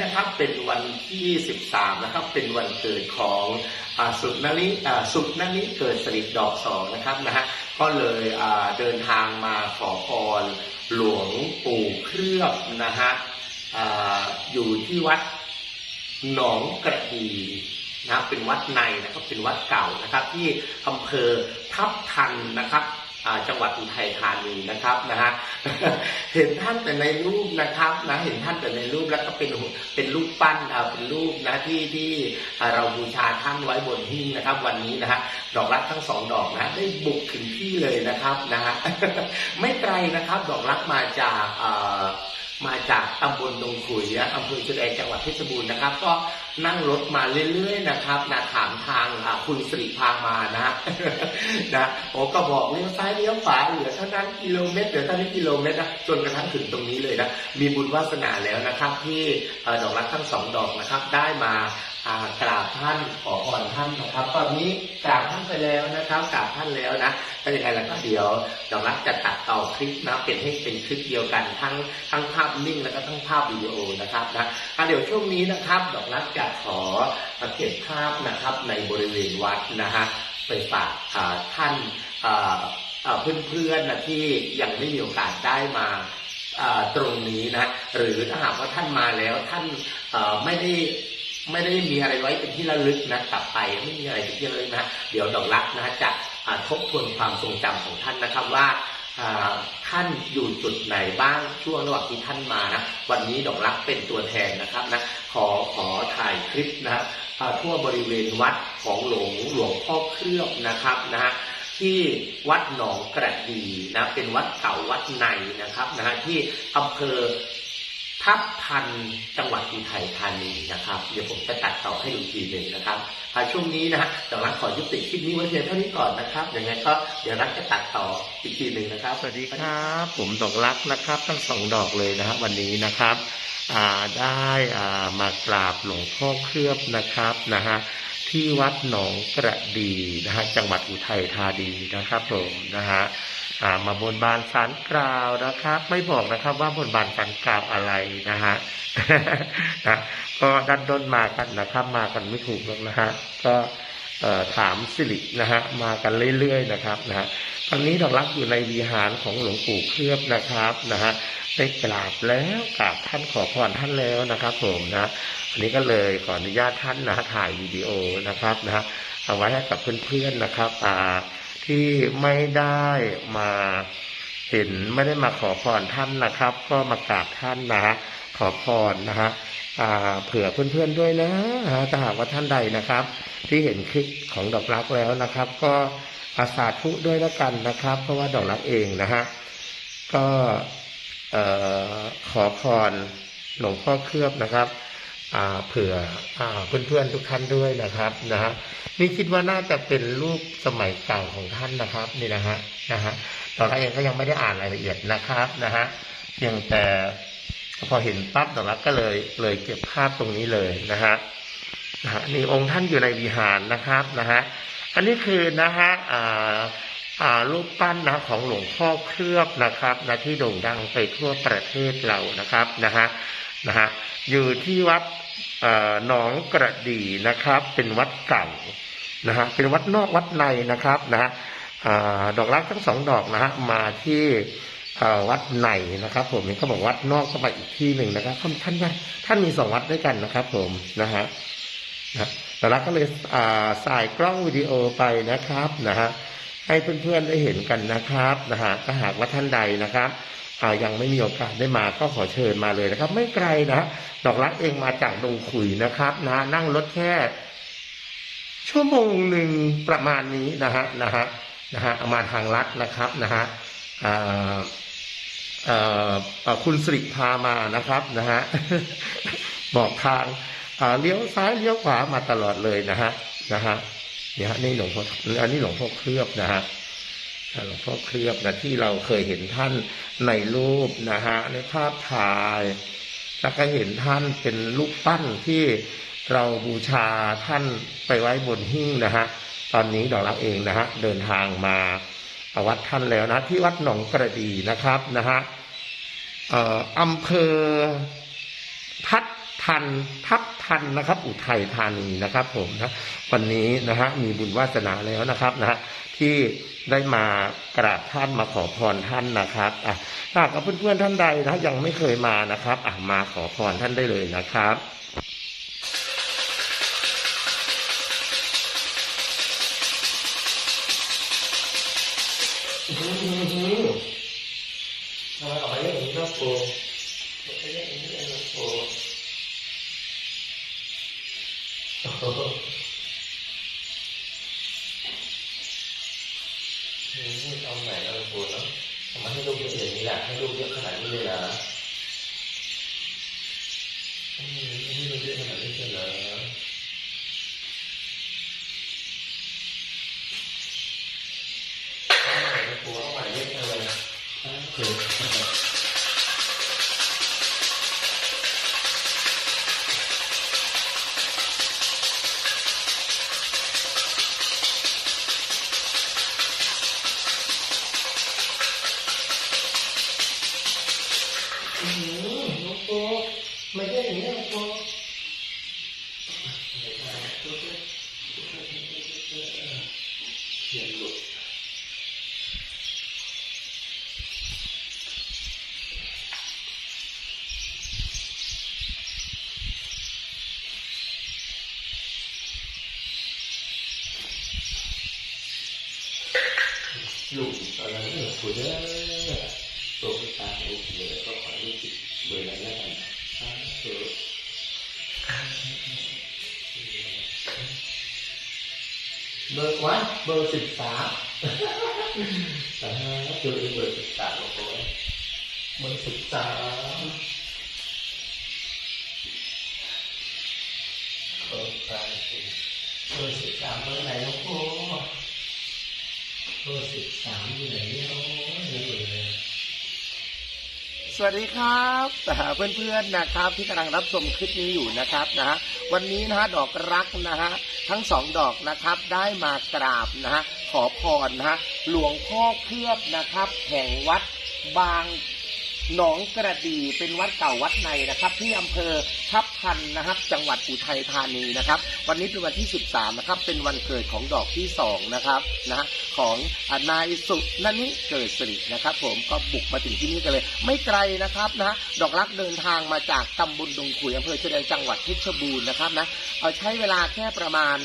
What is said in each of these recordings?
นะฮะเอาวันนี้นะครับเป็นวันที่ 13 นะครับ เป็นวันเกิดของอสุนาริสุนาริเกิดสริดดอกสองนะครับนะฮะก็เลยเดินทางมาขอพรหลวงปู่เคลือบนะฮะออยู่ที่วัดหนองกระดีนะครับเป็นวัดในนะครับเป็นวัดเก่านะครับที่อำเภอทับทันนะครับ จังหวัดอุทัยธานีนะครับนะฮะเห็นท่านแต่ในรูปนะครับนะเห็นท่านแต่ในรูปแล้วก็เป็นเป็นรูปปั้นเป็นรูปนะที่ที่เราบูชาท่านไว้บนหิ้งนะครับ วันนี้นะฮะดอกรักทั้งสองดอกนะได้บุกถึงที่เลยนะครับนะฮะไม่ไกลนะครับ ดอกรักมาจากอ่า มาจากตำบลดงขุยนะอำเภอชะแดงจังหวัดเพชรบูรณ์นะครับ ก็นั่งรถมาเรื่อยๆนะครับนะถามทางอ่าคุณสิริพามานะนะโอ้ก็บอกเลี้ยวซ้ายเลี้ยวขวาเหลือเท่านั้นกิโลเมตรเหลือเท่านี้กิโลเมตรนะจนกระทั่งถึงตรงนี้เลยนะมีบุญวาสนาแล้วนะครับที่ดอกรักทั้งสองดอกนะครับได้มา กราบท่านขอพรท่านนะครับ ตอนนี้กราบท่านไปแล้วนะครับกราบท่านแล้วนะถ้าอย่างไรแล้วก็เดี๋ยวดอกรักจะตัดต่อคลิปนะเป็นให้เป็นคลิปเดียวกันทั้งทั้งภาพนิ่งแล้วก็ทั้งภาพวิดีโอนะครับนะเดี๋ยวช่วงนี้นะครับดอกรักจะขอเก็บภาพนะครับในบริเวณวัดนะฮะไปฝากท่านเพื่อนๆนะที่ยังไม่มีโอกาสได้มาตรงนี้นะหรือถ้าหากว่าท่านมาแล้วท่านไม่ได้ ไม่ได้มีอะไรไว้เป็นที่ระลึกนะกลับไปไม่มีอะไรเป็นที่ระลึกนะเดี๋ยวดอกรักนะจะทบทวนความทรงจำของท่านนะครับว่าท่านอยู่จุดไหนบ้างช่วงระหว่างที่ท่านมานะวันนี้ดอกรักเป็นตัวแทนนะครับนะขอขอถ่ายคลิปนะครับทั่วบริเวณวัดของหลวงหลวงพ่อเคลือบนะครับนะฮะที่วัดหนองกระดีนะเป็นวัดเก่าวัดในนะครับนะฮะที่อำเภอ ทับทันจังหวัดอุทัยธานีนะครับ เดี๋ยวผมจะตัดต่อให้ดูทีหนึ่งนะครับอ่าช่วงนี้นะฮะดอกรักขอยุติคลิปนี้ไว้เพียงเท่านี้ก่อนนะครับยังไงก็เดี๋ยวรักจะตัดต่ออีกทีหนึ่งนะครับ สวัสดีครับ ผมดอกรักนะครับ ทั้งสองดอกเลยนะครับวันนี้นะครับได้มากราบหลวงพ่อเคลือบนะครับนะฮะที่วัดหนองกระดีนะฮะจังหวัดอุทัยธานีนะครับผมนะฮะ มาบนบานสารกล่าวนะครับ ไม่บอกนะครับว่าบนบานสารกล่าวอะไรนะฮะนะก็ดันด้นมากันนะครับ มากันไม่ถูกหรอกนะฮะก็ถามสิรินะฮะมากันเรื่อยๆนะครับนะฮะตอนนี้ดอกรักอยู่ในวิหารของหลวงปู่เคลือบนะครับนะฮะได้กราบแล้วกราบท่านขอพรท่านแล้วนะครับ ผมนะอันนี้ก็เลยขออนุญาตท่านนะถ่ายวิดีโอนะครับนะฮะเอาไว้ให้กับเพื่อนๆนะครับ อ่า ที่ไม่ได้มาเห็นไม่ได้มาขอพรท่านนะครับ ก็มากราบท่านนะฮะขอพรนะฮะเผื่อเพื่อนๆด้วยนะถ้าหากว่าท่านใดนะครับ ที่เห็นคลิปของดอกรักแล้วนะครับ ก็อาสาธุด้วยแล้วกันนะครับ เพราะว่าดอกรักเองนะฮะก็ขอพรหลวงพ่อเคลือบนะครับ เผื่ออเพื่อนๆทุกท่านด้วยนะครับนะฮะนี่คิดว่าน่าจะเป็นรูปสมัยเก่าของท่านนะครับนี่นะฮะนะฮะตอนแรกเองก็ยังไม่ได้อ่านรายละเอียดนะครับนะฮะเพียงแต่พอเห็นปั๊บดอกรักก็เลยเลยเก็บภาพตรงนี้เลยนะฮะนะฮะนี่องค์ท่านอยู่ในวิหารนะครับนะฮะอันนี้คือนะฮะอ่าอ่ารูปปั้นนะของหลวงพ่อเคลือบนะครับนะที่โด่งดังไปทั่วประเทศเรานะครับนะฮะ นะฮะอยู่ที่วัดหนองกระดีนะครับ เป็นวัดเก่านะฮะเป็นวัดนอกวัดในนะครับนะฮะดอกรักทั้งสองดอกนะฮะมาที่วัดในนะครับ ผมมีเขาบอกวัดนอกก็ไปอีกที่หนึ่งนะครับท่านท่านท่านมีสองวัดด้วยกันนะครับ ผมนะฮะนะดอกรักก็เลยสายกล้องวิดีโอไปนะครับนะฮะให้เพื่อนๆได้เห็นกันนะครับนะฮะถ้าหากว่าท่านใดนะครับ ยังไม่มีโอกาสได้มาก็ขอเชิญมาเลยนะครับ ไม่ไกลนะดอกรักเองมาจากดงขุยนะครับนะนั่งรถแค่ชั่วโมงหนึ่งประมาณนี้นะฮะนะฮะนะฮะมาทางลัดนะครับนะฮะคุณสิริพามานะครับนะฮะบอกทางเลี้ยวซ้ายเลี้ยวขวามาตลอดเลยนะฮะนะฮะเนี่ยนี่หลวงพ่ออันนี้หลวงพ่อเคลือบนะฮะ หลวงพ่อเคลือบนะที่เราเคยเห็นท่านในรูปนะฮะในภาพถ่าย แล้วก็เห็นท่านเป็นรูปปั้นที่เราบูชาท่านไปไว้บนหิ้งนะฮะตอนนี้ดอกรักเองนะฮะเดินทางมาวัดท่านแล้วนะที่วัดหนองกระดีนะครับนะฮะอำเภอทัดทันทับทันนะครับ อุทัยธานีนะครับ ผมนะวันนี้นะฮะมีบุญวาสนาแล้วนะครับนะฮะ ที่ได้มากราบท่านมาขอพรท่านนะครับอะถ้าหากว่าเพื่อนๆท่านใดนะยังไม่เคยมานะครับอะมาขอพรท่านได้เลยนะครับทำไมออกมาเรื่องนี้ครับโปไม่เรื่ ให้ลูกเยอะขนาดนี้เลยเหรออืมให้ลูกเยอะขนาดนี้เลยเหรอ อืมน้องโปไม่ได้อย่างนี้น้องโปเขียนหลุดหลุดตอนนั้นเออคุยได้ ตัวไปตามโอเคก็ขอให้ติดเบอร์นั้นแล้วกันสาธุเบอร์วะเบอร์สิบสามสาธุเบอร์สิบสามโอ้โหเบอร์สิบสามเบอร์ใครเบอร์สิบสามเบอร์ไหนน้องโอ้เบอร์สิบสามอยู่ไหนเนี่ยโอ้ยเหลือเลย สวัสดีครับเพื่อนๆนะครับ ที่กำลังรับชมคลิปนี้อยู่นะครับนะฮะวันนี้นะฮะดอกรักนะฮะทั้งสองดอกนะครับได้มากราบนะฮะขอพรนะฮะหลวงพ่อเคลือบนะครับ แห่งวัดบาง หนองกระดีเป็นวัดเก่าวัดในนะครับ ที่อำเภอทับทันนะครับ จังหวัดอุทัยธานีนะครับ วันนี้เป็นวันที่ 13 นะครับ เป็นวันเกิดของดอกที่ 2 นะครับนะฮะของอนายสุนันนิเกิดสิรินะครับ ผมก็บุกมาถึงที่นี่กันเลย ไม่ไกลนะครับนะดอกรักเดินทางมาจากตำบลดงขุยอำเภอเฉลิมจังหวัดเพชรบูรณ์นะครับนะเอาใช้เวลาแค่ประมาณ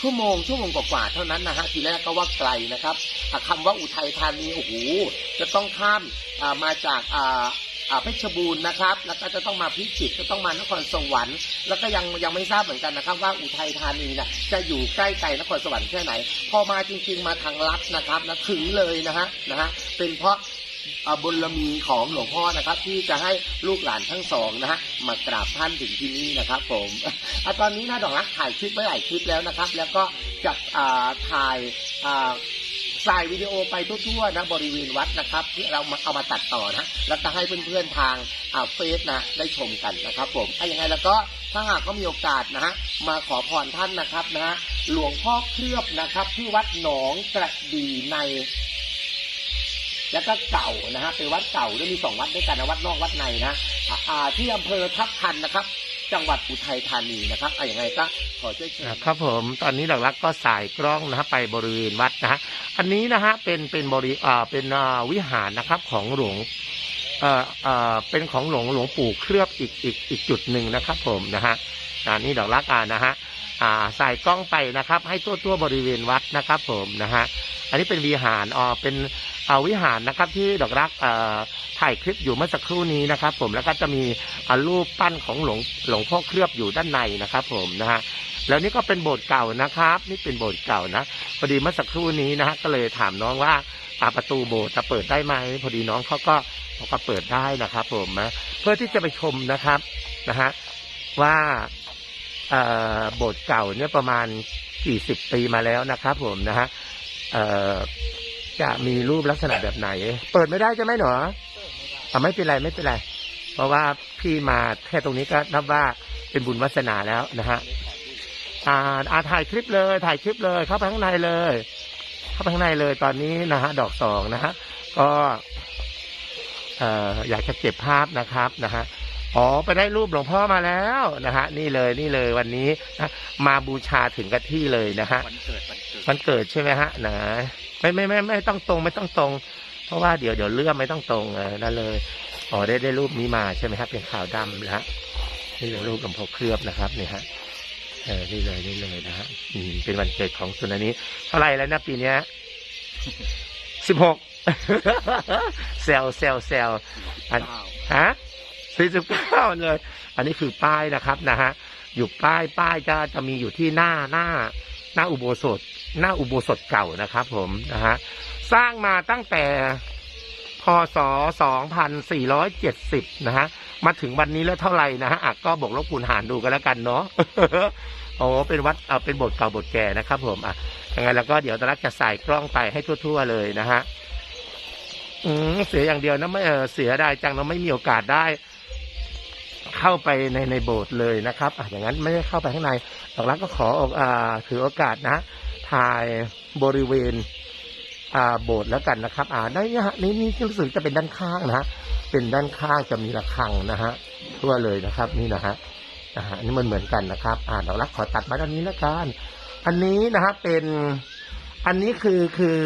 ชั่วโมงชั่วโมงกว่าๆเท่านั้นนะฮะทีแรกก็ว่าไกลนะครับอะคำว่าอุทัยธานีโอ้โหจะต้องข้ามมาจากอ่าเพชรบูรณ์นะครับ แล้วก็จะต้องมาพิจิตรจะต้องมานครสวรรค์ แล้วก็ยังยังไม่ทราบเหมือนกันนะครับ ว่าอุทัยธานีนะจะอยู่ใกล้ไกลนครสวรรค์แค่ไหน พอมาจริง ๆ มาทางลัดนะครับนะถึงเลยนะฮะนะฮะเป็นเพราะ บุญมีของหลวงพ่อนะครับ ที่จะให้ลูกหลานทั้งสองนะฮะมากราบท่านถึงที่นี่นะครับ ผมอตอนนี้นะดอกรักถ่ายคลิปไว้หลายคลิปแล้วนะครับ แล้วก็จะถ่ายอ่าสายวิดีโอไปทั่วๆนะบริเวณวัดนะครับ ที่เรามาเอามาตัดต่อนะแล้วก็ให้เพื่อนๆทางเฟซนะได้ชมกันนะครับ ผมถ้าอย่างไรแล้วก็ถ้าหากก็มีโอกาสนะฮะมาขอพรท่านนะครับนะฮะหลวงพ่อเคลือบนะครับ ที่วัดหนองกระดีใน แล้วก็เก่านะฮะเป็นวัดเก่าด้วยมีสองวัดด้วยกันนะวัดนอกวัดในนะอ่าที่อำเภอทับทันนะครับ จังหวัดอุทัยธานีนะครับอะอย่างไรก็ขอช่วยเชิญครับผมตอนนี้หลักรักก็สายกล้องนะฮะไปบริเวณวัดนะฮะอันนี้นะฮะเป็นเป็นบริอ่าเป็นอ่าวิหารนะครับของหลวงเอ่อเอ่อเป็นของหลวงหลวงปู่เคลือบอีกอีกอีกจุดหนึ่งนะครับ ผมนะฮะอันนี้ดอกรักอ่านะฮะอ่าใสายกล้องไปนะครับ ให้ตัวตัวบริเวณวัดนะครับ ผมนะฮะ อันนี้เป็นวิหารอ่าเป็นอวิหารนะครับที่ดอกรักถ่ายคลิปอยู่เมื่อสักครู่นี้นะครับ ผมแล้วก็จะมีรูปปั้นของหลวงหลวงพ่อเคลือบอยู่ด้านในนะครับ ผมนะฮะแล้วนี่ก็เป็นโบสถ์เก่านะครับ นี่เป็นโบสถ์เก่านะพอดีเมื่อสักครู่นี้นะฮะก็เลยถามน้องว่าอาประตูโบสถ์จะเปิดได้ไหมพอดีน้องเขาก็เขาก็เปิดได้นะครับ ผมนะเพื่อที่จะไปชมนะครับนะฮะว่าโบสถ์เก่าเนี่ยประมาณกี่สิบปีมาแล้วนะครับ ผมนะฮะ เอ่อจะมีรูปลักษณะแบบไหน เปิดไม่ได้ใช่ไหมหนออ่ไม่เป็นไรไม่เป็นไร เพราะว่าพี่มาแค่ตรงนี้ก็นับว่าเป็นบุญวาสนาแล้วนะฮะอ่าอาถ่ายคลิปเลยถ่ายคลิปเลยเข้าไปข้างในเลย เข้าไปข้างในเลยตอนนี้นะฮะดอกสองนะฮะก็เอ่ออยากจะเก็บภาพนะครับนะฮะอ๋อไปได้รูปหลวงพ่อมาแล้วนะฮะนี่เลยนี่เลยวันนี้นะมาบูชาถึงกับที่เลยนะฮะวันเกิดวันเวันเกิดใช่ไหมฮะนะไม่ไม่ไม่ไม่ต้องตรงไม่ต้องตรง เพราะว่าเดี๋ยวเดี๋ยวเลื่อมไม่ต้องตรงเออนั่นเลยอ๋อได้ได้รูปนี้มาใช่ไหมครับเป็นขาวดำนะฮะนี่เลยรูปหลวงพ่อเคลือบนะครับนี่ฮะเออนี่เลยนี่เลยนะฮะอืมเป็นวันเกิดของสุนันนี้เท่าไหร่แล้วนะปีเนี้ยสิบหกเซลเซลเซลอันเก้าฮะสี่สิบเก้าเลย อันนี้คือป้ายนะครับนะฮะอยู่ป้ายป้ายจะจะมีอยู่ที่หน้าหน้า หน้าอุโบสถ หน้าอุโบสถเก่านะครับ ผมนะฮะสร้างมาตั้งแต่พศ 2470 นะฮะ มาถึงวันนี้แล้วเท่าไหร่นะฮะอะก็บอกลบคูณหารดูกันแล้วกันเนาะโอ้เป็นวัดเอาเป็นโบทเก่าโบทแก่นะครับผมอะยังไงแล้วก็เดี๋ยวตอนรักจะใส่กล้องไปให้ทั่ว ๆ เลยนะฮะอืมเสียอย่างเดียวนะไม่เออเสียได้จังเราไม่มีโอกาสได้ เข้าไปในในโบสถ์เลยนะครับอะอย่างนั้นไม่ได้เข้าไปข้างในดอกรักก็ขออ่าถือโอกาสนะ ถ่ายบริเวณอ่าโบสถ์แล้วกันนะครับ อ่าได้นะฮะนี่นี่รู้สึกจะเป็นด้านข้างนะฮะเป็นด้านข้างจะมีระฆังนะฮะทั่วเลยนะครับนี่นะฮะนะฮะนี่มันเหมือนกันนะครับ อ่าดอกรักขอตัดมาด้านนี้แล้วกันอันนี้นะฮะเป็นอันนี้คือคือ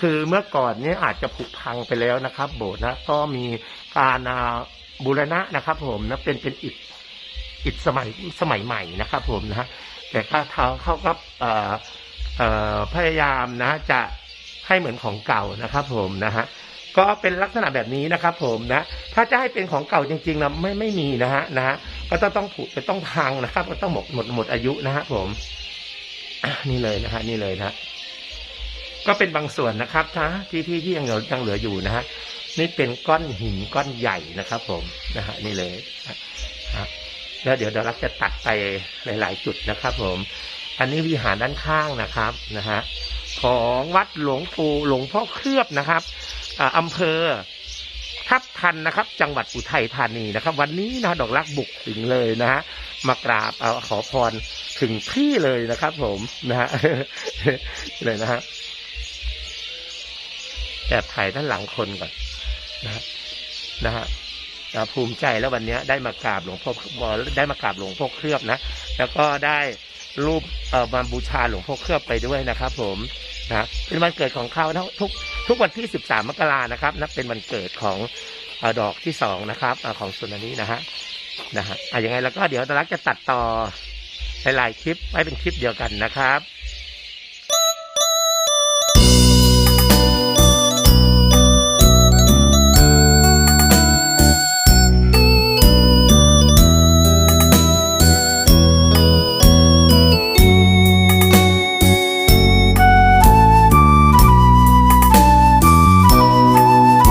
คือเมื่อก่อนนี้อาจจะผุพังไปแล้วนะครับ โบสถ์นะก็มีการอา บูรณะนะครับ ผมนะเป็นเป็นอิฐอิฐสมัยสมัยใหม่นะครับ ผมนะฮะแต่ก็เขาเขาก็พยายามนะจะให้เหมือนของเก่านะครับ ผมนะฮะก็เป็นลักษณะแบบนี้นะครับ ผมนะ ถ้าจะให้เป็นของเก่าจริงๆนะไม่ไม่มีนะฮะนะฮะก็ต้องต้องผุจะต้องพังนะครับ ก็ต้องหมดหมดหมดอายุนะฮะผมนี่เลยนะฮะนี่เลยนะก็เป็นบางส่วนนะครับนะที่ที่ที่ยังเหลือยังเหลืออยู่นะฮะ นี่เป็นก้อนหินก้อนใหญ่นะครับ ผมนะฮะนี่เลยนะแล้วเดี๋ยวเดี๋ยวเราจะตัดไปหลาย ๆ จุดนะครับ ผม อันนี้วิหารด้านข้างนะครับนะฮะของวัดหลวงปู่หลวงพ่อเคลือบนะครับอ่าอำเภอทับทันนะครับ จังหวัดอุทัยธานีนะครับ วันนี้นะดอกรักบุกถึงเลยนะฮะมากราบเอาขอพรถึงที่เลยนะครับ ผมนะฮะเลยนะฮะแอบถ่ายด้านหลังคนก่อน นะฮะนะฮะอ่าภูมิใจแล้ววันนี้ได้มากราบหลวงพ่อได้มากราบหลวงพ่อเคลือบนะ แล้วก็ได้รูปเอ่อมาบูชาหลวงพ่อเคลือบไปด้วยนะครับ ผมนะเป็นวันเกิดของเขานะทุกทุกวันที่ 13 มกรานะครับนับเป็นวันเกิดของอดอกที่สองนะครับอของสุนันนี้นะฮะนะฮะอะยังไงแล้วก็เดี๋ยวตาลักจะตัดต่อหลายๆคลิปไว้เป็นคลิปเดียวกันนะครับ